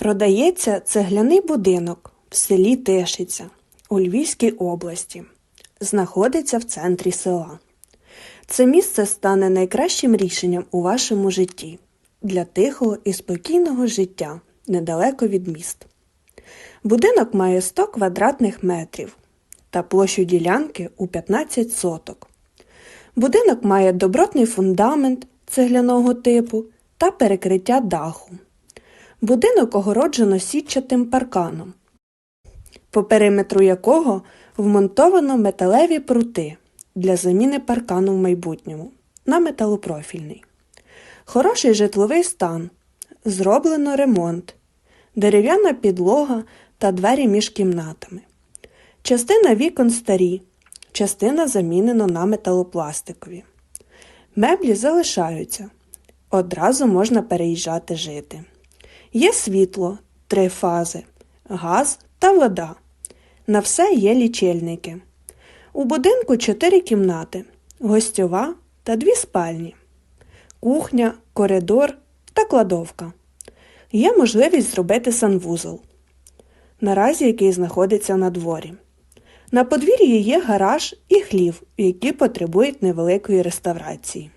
Продається цегляний будинок в селі Тишиця у Львівській області. Знаходиться в центрі села. Це місце стане найкращим рішенням у вашому житті для тихого і спокійного життя недалеко від міст. Будинок має 100 квадратних метрів та площу ділянки у 15 соток. Будинок має добротний фундамент цегляного типу та перекриття даху. Будинок огороджено сітчатим парканом, по периметру якого вмонтовано металеві прути для заміни паркану в майбутньому на металопрофільний. Хороший житловий стан. Зроблено ремонт, дерев'яна підлога та двері між кімнатами. Частина вікон старі, частина замінено на металопластикові. Меблі залишаються. Одразу можна переїжджати жити. Є світло, три фази, газ та вода. На все є лічильники. У будинку чотири кімнати, гостьова та дві спальні, кухня, коридор та кладовка. Є можливість зробити санвузол, наразі який знаходиться на дворі. На подвір'ї є гараж і хлів, які потребують невеликої реставрації.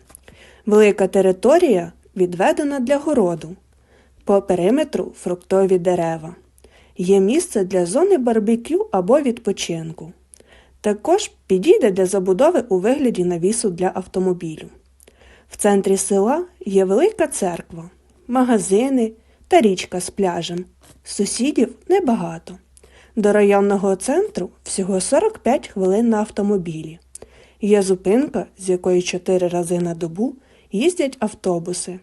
Велика територія відведена для городу. По периметру фруктові дерева. Є місце для зони барбекю або відпочинку. Також підійде для забудови у вигляді навісу для автомобілю. В центрі села є велика церква, магазини та річка з пляжем. Сусідів небагато. До районного центру всього 45 хвилин на автомобілі. Є зупинка, з якої 4 рази на добу їздять автобуси.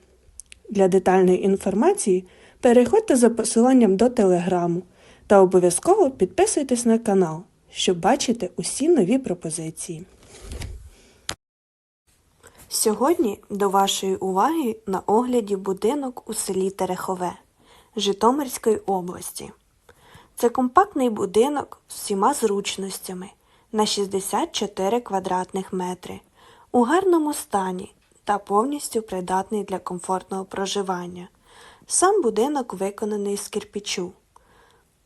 Для детальної інформації переходьте за посиланням до телеграму та обов'язково підписуйтесь на канал, щоб бачити усі нові пропозиції. Сьогодні до вашої уваги на огляді будинок у селі Терехове Житомирської області. Це компактний будинок з всіма зручностями на 64 квадратних метри у гарному стані та повністю придатний для комфортного проживання. Сам будинок виконаний з кирпічу,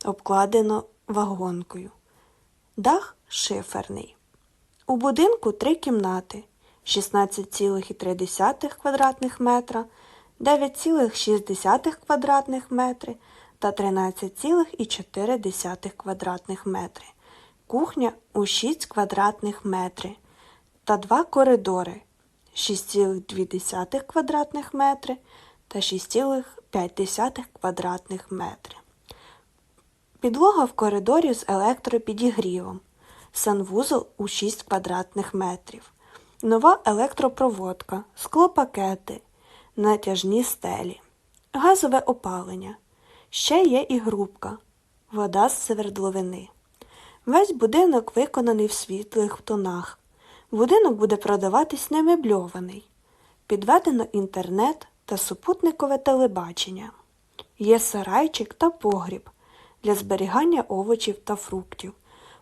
обкладено вагонкою. Дах шиферний. У будинку три кімнати 16,3 квадратних метра, 9,6 квадратних метри та 13,4 квадратних метри. Кухня у 6 квадратних метри та два коридори 6,2 квадратних метри та 6,5 квадратних метри. Підлога в коридорі з електропідігрівом. Санвузол у 6 квадратних метрів. Нова електропроводка, склопакети, натяжні стелі, газове опалення. Ще є і грубка, вода з свердловини. Весь будинок виконаний в світлих тонах. Будинок буде продаватись немебльований. Підведено інтернет та супутникове телебачення. Є сарайчик та погріб для зберігання овочів та фруктів,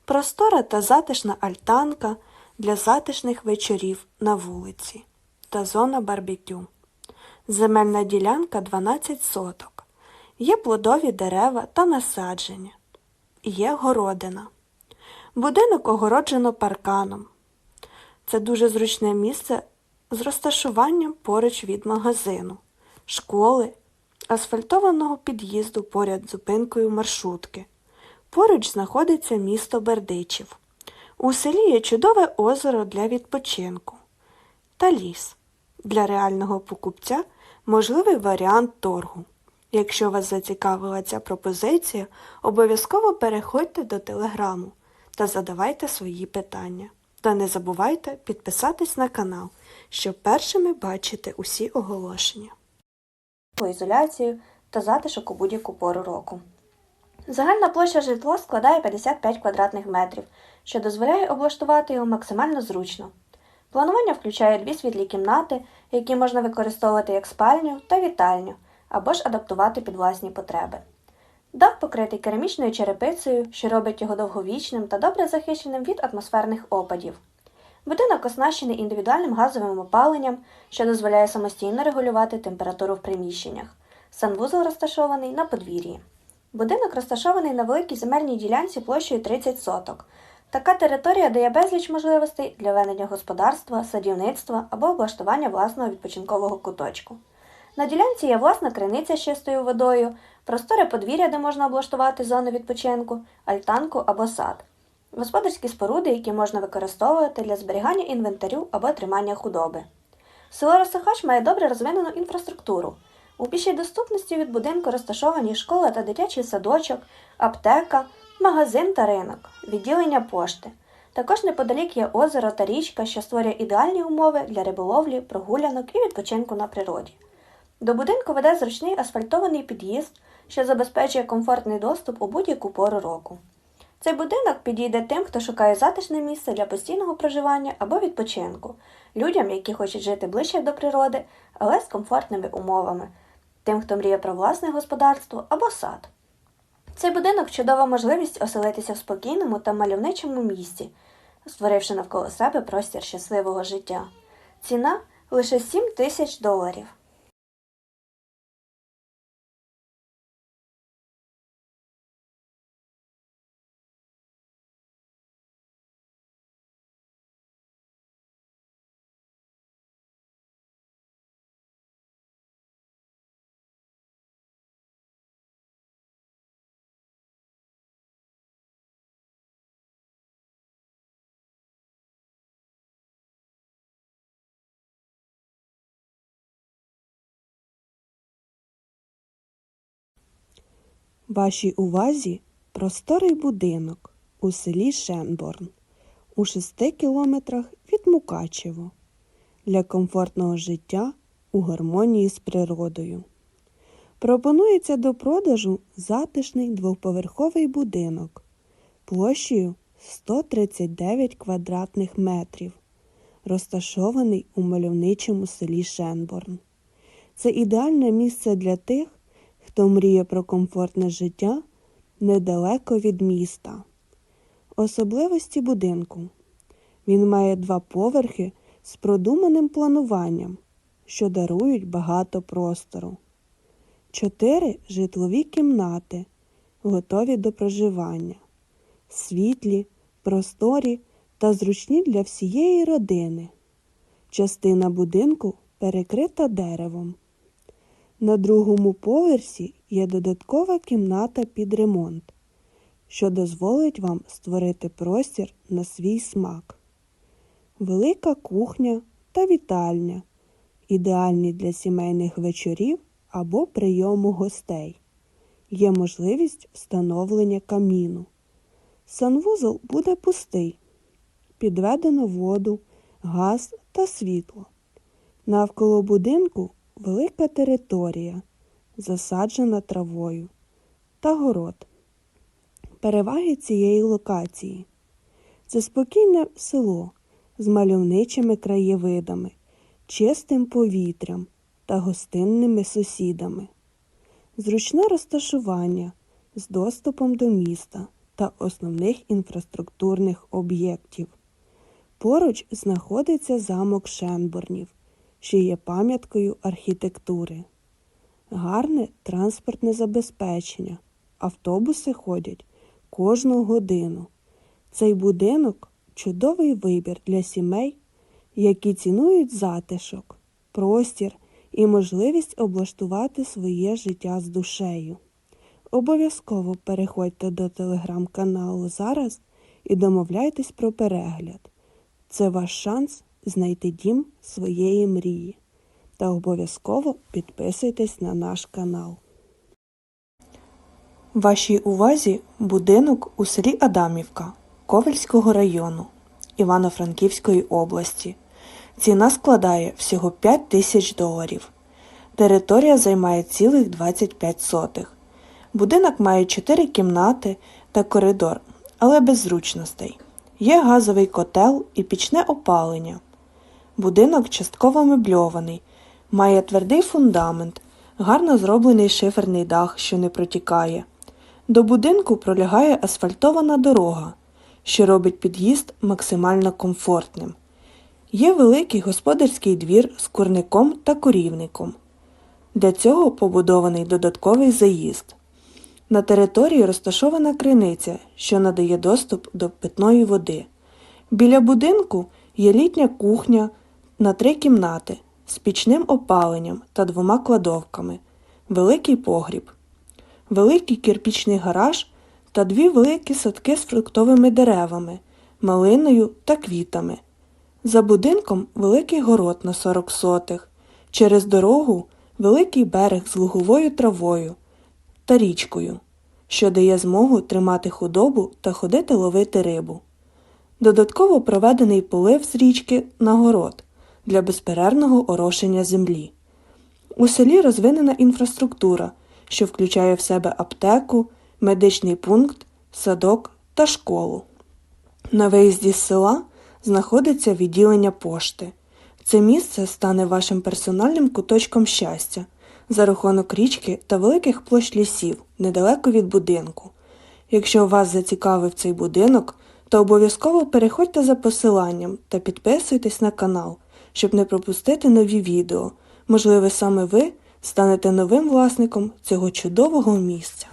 простора та затишна альтанка для затишних вечорів на вулиці та зона барбекю. Земельна ділянка 12 соток. Є плодові дерева та насадження. Є городина. Будинок огороджено парканом. Це дуже зручне місце з розташуванням поруч від магазину, школи, асфальтованого під'їзду поряд зупинкою маршрутки. Поруч знаходиться місто Бердичів. У селі є чудове озеро для відпочинку та ліс. Для реального покупця можливий варіант торгу. Якщо вас зацікавила ця пропозиція, обов'язково переходьте до телеграму та задавайте свої питання. Та не забувайте підписатись на канал, щоб першими бачити усі оголошення. ізоляцію та затишок у будь-яку пору року. Загальна площа житла складає 55 квадратних метрів, що дозволяє облаштувати його максимально зручно. Планування включає дві світлі кімнати, які можна використовувати як спальню та вітальню, або ж адаптувати під власні потреби. Дах покритий керамічною черепицею, що робить його довговічним та добре захищеним від атмосферних опадів. Будинок оснащений індивідуальним газовим опаленням, що дозволяє самостійно регулювати температуру в приміщеннях. Санвузол розташований на подвір'ї. Будинок розташований на великій земельній ділянці площею 30 соток. Така територія дає безліч можливостей для ведення господарства, садівництва або облаштування власного відпочинкового куточку. На ділянці є власна криниця з чистою водою, просторе подвір'я, де можна облаштувати зону відпочинку, альтанку або сад, господарські споруди, які можна використовувати для зберігання інвентарю або тримання худоби. Село Росохач має добре розвинену інфраструктуру. У пішій доступності від будинку розташовані школа та дитячий садочок, аптека, магазин та ринок, відділення пошти. Також неподалік є озеро та річка, що створює ідеальні умови для риболовлі, прогулянок і відпочинку на природі. До будинку веде зручний асфальтований під'їзд, що забезпечує комфортний доступ у будь-яку пору року. Цей будинок підійде тим, хто шукає затишне місце для постійного проживання або відпочинку, людям, які хочуть жити ближче до природи, але з комфортними умовами, тим, хто мріє про власне господарство або сад. Цей будинок чудова можливість оселитися в спокійному та мальовничому місці, створивши навколо себе простір щасливого життя. Ціна лише 7 тисяч доларів. Вашій увазі просторий будинок у селі Шенборн у 6 кілометрах від Мукачево для комфортного життя у гармонії з природою. Пропонується до продажу затишний двоповерховий будинок площею 139 квадратних метрів, розташований у мальовничому селі Шенборн. Це ідеальне місце для тих, хто мріє про комфортне життя недалеко від міста. Особливості будинку. Він має два поверхи з продуманим плануванням, що дарують багато простору. Чотири житлові кімнати, готові до проживання, світлі, просторі та зручні для всієї родини. Частина будинку перекрита деревом. На другому поверсі є додаткова кімната під ремонт, що дозволить вам створити простір на свій смак. Велика кухня та вітальня, ідеальні для сімейних вечорів або прийому гостей. Є можливість встановлення каміну. Санвузол буде пустий. Підведено воду, газ та світло. Навколо будинку велика територія, засаджена травою та город. Переваги цієї локації це спокійне село з мальовничими краєвидами, чистим повітрям та гостинними сусідами, зручне розташування з доступом до міста та основних інфраструктурних об'єктів. Поруч знаходиться замок Шенборнів що є пам'яткою архітектури. Гарне транспортне забезпечення. Автобуси ходять кожну годину. Цей будинок чудовий вибір для сімей, які цінують затишок, простір і можливість облаштувати своє життя з душею. Обов'язково переходьте до телеграм-каналу зараз і домовляйтесь про перегляд. Це ваш шанс знайти дім своєї мрії. Та обов'язково підписуйтесь на наш канал. Вашій увазі будинок у селі Адамівка Ковельського району Івано-Франківської області. Ціна складає всього 5 тисяч доларів. Територія займає цілих 25 сотих. Будинок має 4 кімнати та коридор, але без зручностей. Є газовий котел і пічне опалення. Будинок частково мебльований, має твердий фундамент, гарно зроблений шиферний дах, що не протікає. До будинку пролягає асфальтована дорога, що робить під'їзд максимально комфортним. Є великий господарський двір з курником та корівником. Для цього побудований додатковий заїзд. На території розташована криниця, що надає доступ до питної води. Біля будинку є літня кухня на три кімнати з пічним опаленням та двома кладовками, великий погріб, великий кирпічний гараж та дві великі садки з фруктовими деревами, малиною та квітами. За будинком великий город на 40 сотих, через дорогу великий берег з луговою травою та річкою, що дає змогу тримати худобу та ходити ловити рибу. Додатково проведений полив з річки на город для безперервного орошення землі. У селі розвинена інфраструктура, що включає в себе аптеку, медичний пункт, садок та школу. На виїзді з села знаходиться відділення пошти. Це місце стане вашим персональним куточком щастя за рахунок річки та великих площ лісів недалеко від будинку. Якщо вас зацікавив цей будинок, то обов'язково переходьте за посиланням та підписуйтесь на канал, щоб не пропустити нові відео. Можливо, саме ви станете новим власником цього чудового місця.